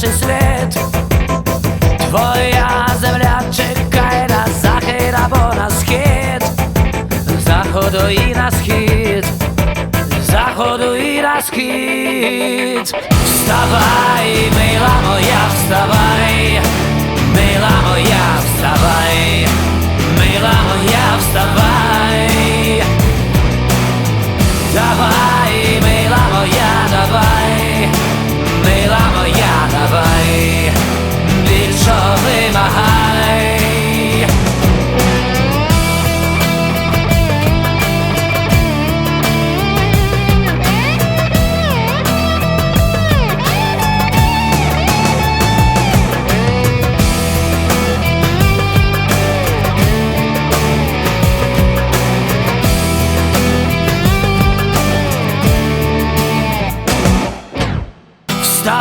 перший слід. Твоя земля чекає на захід або на схід, заходу і на схід, заходу і на схід. Вставай, мила моя, вставай, мила моя, вставай, мила моя, вставай.